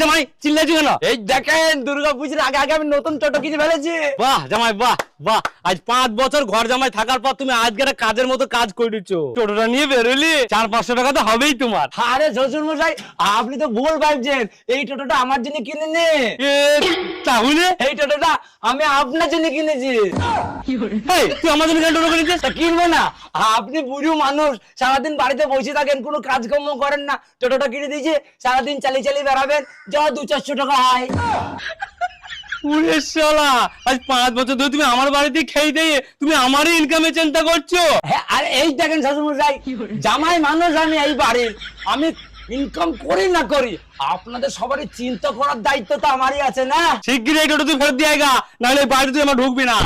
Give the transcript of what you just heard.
জামাই চিল্লাছি কেন? এই দেখেন দুর্গা পুজোর আগে আগে আমি নতুন টোটো কিনে ফেলেছি। বাহ জামাই বাহ। বাহ আজ পাঁচ বছর ঘর জামাই থাকার পর তুমি আজকে একটা কাজের মতো কাজ করে দিচ্ছ। টোটোটা নিয়ে বেরোলি? চার পাঁচশো টাকা তো হবেই তোমার। আরে শ্বশুর মশাই আপনি তো ভুল ভাবছেন। এই টোটোটা আমার জন্য কিনে নে। তাহলে? এই টোটোটা আমি আপনার জন্য কিনেছি। তুই আমার জন্য টোটো কিনেছিস? কিনবো না। আপনি বুড়ো মানুষ সারাদিন বাড়িতে বসে থাকেন কোনো কাজকর্ম করেন না। টোটোটা কিনে দিয়েছি সারাদিন চালিয়ে চালিয়ে বেড়াবেন যা দু চারশো টাকা হয়। উরে শালা। আজ পাঁচ বছর ধরে তুমি আমার বাড়িতে খেয়ে দিয়ে তুমি আমারই ইনকামে চিন্তা করছ? হ্যাঁ আর এই দেখেন শ্বশুরমশাই জামাই মানুষ আমি এই বাড়ির। আমি ইনকাম করি না করি আপনাদের সবারই চিন্তা করার দায়িত্ব তো আমারই আছে না? শিগগিরই এটা তুই ফেরত দিয়ে গা নাহলে বাড়িতে তুই আমার ঢুকবি না।